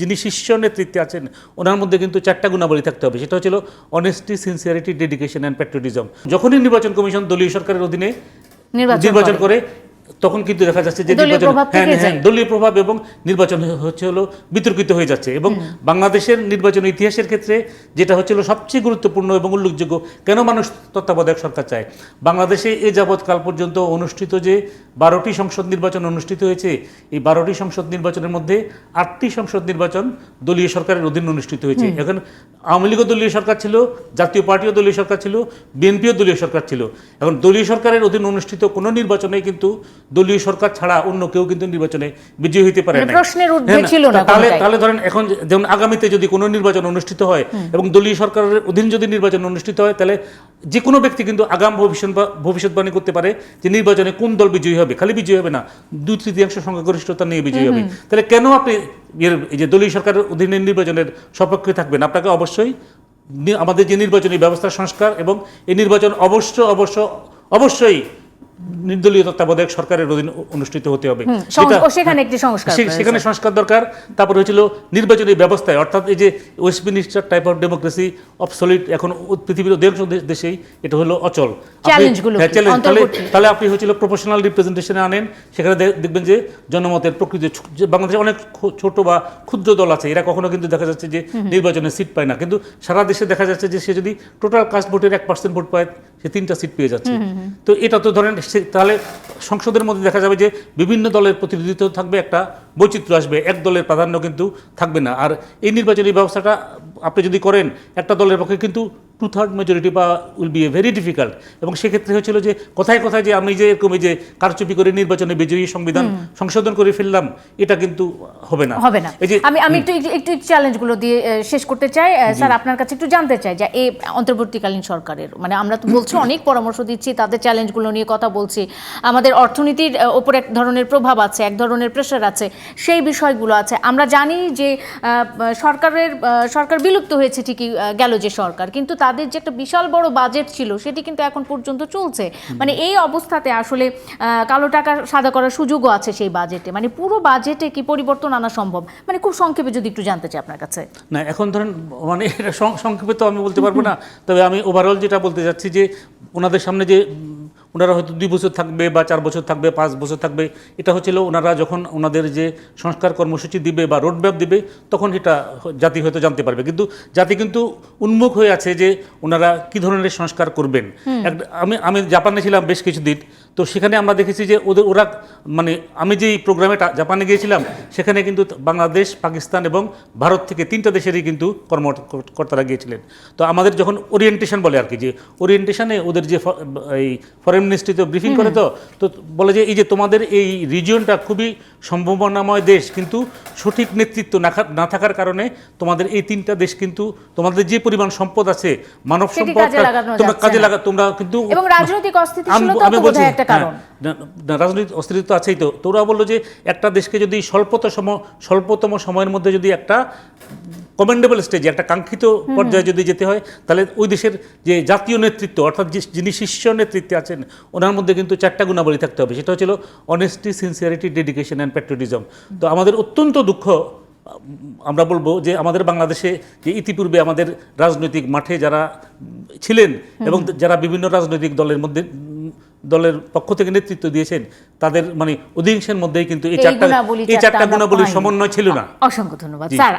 যিনি শীর্ষ নেতৃত্বে আছেন ওনার মধ্যে কিন্তু চারটা গুণাবলী থাকতে হবে। সেটা হচ্ছিল honesty sincerity dedication and patriotism যখনই নির্বাচন কমিশন দলীয় সরকারের অধীনে নির্বাচন। করে। তখন কিন্তু দেখা যাচ্ছে যে নির্বাচন হ্যাঁ হ্যাঁ দলীয় প্রভাব এবং নির্বাচন হচ্ছে হলো বিতর্কিত হয়ে যাচ্ছে এবং বাংলাদেশের নির্বাচন ইতিহাসের ক্ষেত্রে যেটা হচ্ছিল সবচেয়ে গুরুত্বপূর্ণ এবং উল্লেখযোগ্য কেন মানুষ তত্ত্বাবধায়ক সরকার চায়? বাংলাদেশে এ যাবৎকাল পর্যন্ত অনুষ্ঠিত যে বারোটি সংসদ নির্বাচন অনুষ্ঠিত হয়েছে। এই বারোটি সংসদ নির্বাচনের মধ্যে আটটি সংসদ নির্বাচন দলীয় সরকারের অধীনে অনুষ্ঠিত হয়েছে। এখন আওয়ামী লীগও দলীয় সরকার ছিল জাতীয় পার্টিও দলীয় সরকার ছিল বিএনপিও দলীয় সরকার ছিল। এখন দলীয় সরকারের অধীনে অনুষ্ঠিত কোনো নির্বাচনে কিন্তু দলীয় সরকার ছাড়া অন্য কেউ কিন্তু নির্বাচনে বিজয়ী হতে পারে মানে হ্যাঁ তাহলে তাহলে ধরেন এখন যেমন আগামীতে যদি কোনো নির্বাচন অনুষ্ঠিত হয় এবং দলীয় সরকারের অধীন যদি নির্বাচন অনুষ্ঠিত হয় তাহলে যে কোনো ব্যক্তি কিন্তু আগাম ভবিষ্যৎ ভবিষ্যৎবাণী করতে পারে যে নির্বাচনে কোন দল বিজয়ী হবে খালি বিজয়ী হবে না দুই তৃতীয়াংশ সংখ্যাগরিষ্ঠতা নিয়ে বিজয়ী হবে। তাহলে কেন আপনি এর এই যে দলীয় সরকারের অধীনে নির্বাচনের সপক্ষে থাকবেন? আপনাকে অবশ্যই আমাদের যে নির্বাচনী ব্যবস্থা সংস্কার এবং এই নির্বাচন অবশ্য অবশ্য অবশ্যই নির্দলীয় তত্ত্বাবধায়ক সরকারের অধীনে অনুষ্ঠিত হতে হবে। সেখানে একটি সংস্কার সেখানে সংস্কার দরকার তারপর হয়েছিল নির্বাচনী ব্যবস্থায়। অর্থাৎ এই যে Westminster type of democracy obsolete এখন পৃথিবীর অধিকাংশ দেশেই এটা হলো অচল। হ্যাঁ। তাহলে আপনি হয়েছিল প্রফেশনাল রিপ্রেজেন্টেশনে আনেন। সেখানে দেখবেন যে জনমতের প্রকৃতি বাংলাদেশে অনেক ছোট বা ক্ষুদ্র দল আছে এরা কখনো কিন্তু দেখা যাচ্ছে যে নির্বাচনে সিট পায় না। কিন্তু সারা দেশে দেখা যাচ্ছে যে সে যদি টোটাল কাস্ট ভোটের এক পার্সেন্ট ভোট পায় সে তিনটা সিট পেয়ে যাচ্ছে। তো এটা তো ধরেন সে- তাহলে সংসদের মধ্যে দেখা যাবে যে বিভিন্ন দলের প্রতিনিধিত্ব থাকবে একটা বৈচিত্র্য আসবে। এক দলের প্রাধান্য কিন্তু থাকবে না। আর এই নির্বাচনী ব্যবস্থাটা আপনি যদি করেন একটা দলের পক্ষে কিন্তু টু থার্ড মেজরিটি বা will be a very difficult এবং সেক্ষেত্রে হয়েছিল যে কোথায় কোথায় যে আমি যে এরকম যে কারচুপি করে নির্বাচনে বিজয়ী সংবিধান সংশোধন করে ফেললাম এটা কিন্তু হবে না। হবে না। আমি আমি একটু একটু- চ্যালেঞ্জগুলো দিয়ে শেষ করতে চাই। স্যার আপনার কাছে একটু জানতে চাই যে এই অন্তর্বর্তীকালীন সরকারের মানে আমরা তো বলছি অনেক পরামর্শ দিচ্ছি তাদের চ্যালেঞ্জগুলো নিয়ে কথা বলছি। আমাদের অর্থনীতির ওপর এক ধরনের প্রভাব আছে এক ধরনের প্রেশার আছে সেই বিষয়গুলো আছে। আমরা জানি যে সরকারের সরকার বিলুপ্ত হয়েছে ঠিকই গেল যে সরকার কিন্তু তাদের যে একটা বিশাল বড় বাজেট ছিল সেটি কিন্তু এখন পর্যন্ত চলছে। মানে এই অবস্থাতে আসলে কালো টাকা সাদা করার সুযোগও আছে সেই বাজেটে মানে পুরো বাজেটে কি পরিবর্তন আনা সম্ভব? মানে খুব সংক্ষেপে যদি একটু জানতে চাই আপনার কাছে। না এখন ধরেন মানে সংক্ষেপে তো আমি বলতে পারব না। তবে আমি ওভারঅল যেটা বলতে চাচ্ছি যে ওনাদের সামনে যে ওনারা হয়তো দুই বছর থাকবে বা চার বছর থাকবে পাঁচ বছর থাকবে। এটা হচ্ছিল ওনারা যখন ওনাদের যে সংস্কার কর্মসূচি দিবে বা রোডম্যাপ দিবে তখন এটা জাতি হয়তো জানতে পারবে। কিন্তু জাতি কিন্তু উন্মুখ হয়ে আছে যে ওনারা কি ধরনের সংস্কার করবেন। আমি আমি জাপানে ছিলাম বেশ কিছুদিন। তো সেখানে আমরা দেখেছি যে ওদের ওরা মানে আমি যেই প্রোগ্রামে জাপানে গিয়েছিলাম সেখানে কিন্তু বাংলাদেশ পাকিস্তান এবং ভারত থেকে তিনটা দেশেরই কিন্তু কর্মকর্তারা গিয়েছিলেন। তো আমাদের যখন ওরিয়েন্টেশন বলে আর কি যে ওরিয়েন্টেশনে ওদের যে এই ফরেন মিনিস্ট্রিতে ব্রিফিং করে তো তো বলে যে এই যে তোমাদের এই রিজিয়নটা খুবই সম্ভাবনাময় দেশ কিন্তু সঠিক নেতৃত্ব না না থাকার কারণে তোমাদের এই তিনটা দেশ কিন্তু তোমাদের যে পরিমাণ সম্পদ আছে মানব সম্পদ তোমরা কাজে লাগা তোমরা কিন্তু এবং রাজনৈতিক অস্থিতিশীলতা একটা হ্যাঁ, কারণ। রাজনৈতিক অস্থিরতা তো আছেই তো। তোরা বলল যে একটা দেশকে যদি স্বল্পতম সম- স্বল্পতম সময়ের মধ্যে যদি একটা কমেন্ডেবল স্টেজে একটা কাঙ্ক্ষিত পর্যায়ে যদি যেতে হয় তাহলে ওই দেশের যে জাতীয় নেতৃত্ব অর্থাৎ যে- যিনি শীর্ষ নেতৃত্বে আছেন ওনার মধ্যে কিন্তু চারটা গুণাবলী থাকতে হবে। সেটা হচ্ছিল honesty sincerity dedication and patriotism তো আমাদের অত্যন্ত দুঃখ আমরা বলব যে আমাদের বাংলাদেশে যে ইতিপূর্বে আমাদের রাজনৈতিক মাঠে যারা ছিলেন এবং যারা বিভিন্ন রাজনৈতিক দলের মধ্যে দলের পক্ষ থেকে নেতৃত্ব দিয়েছেন তাদের মানে অধিকাংশের মধ্যেই কিন্তু এই চারটা এই চারটা চারটা গুণাবলীর সমন্বয় ছিল না। অসংখ্য ধন্যবাদ। স্যার